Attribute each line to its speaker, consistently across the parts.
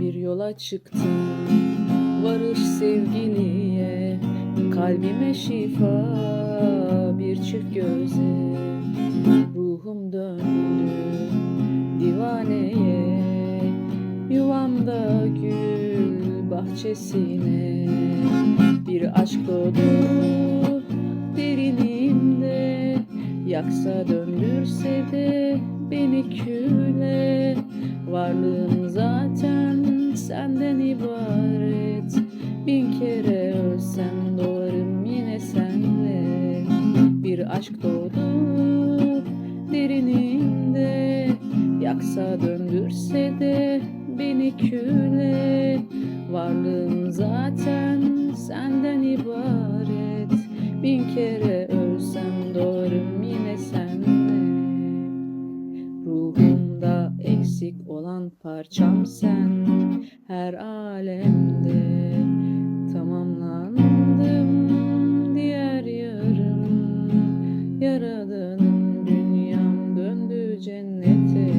Speaker 1: Bir yola çıktım varış sevgiliye. Kalbime şifa bir çift göze. Ruhum döndü divaneye. Yuvamda gül bahçesine. Bir aşk doğdu Yaksa döndürse de beni küle. Varlığım zaten senden ibaret. Bin kere ölsem doğarım yine senle. Bir aşk doğdu derinimde Yaksa döndürse de beni küle. Varlığım zaten senden ibaret. Bin kere eksik olan parçam sen. Her alemde tamamlandım. Diğer yarım Yaradanım. Dünyam döndü cennete.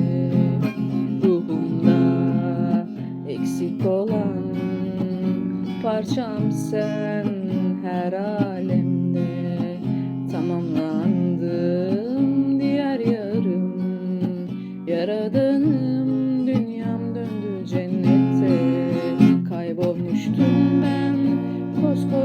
Speaker 1: Ruhumda eksik olan parçam sen. Her alemde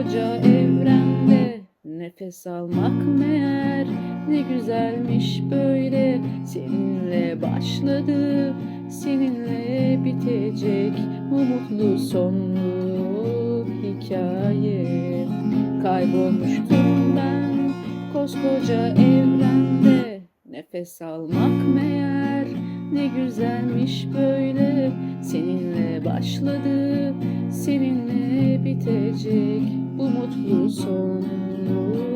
Speaker 1: koskoca evrende Nefes almak meğer. Ne güzelmiş böyle Seninle başladı seninle bitecek Bu mutlu sonlu hikaye. Kaybolmuştum ben koskoca evrende Nefes almak meğer. Ne güzelmiş böyle Seninle başladı seninle bitecek. Bu mutlu sonlu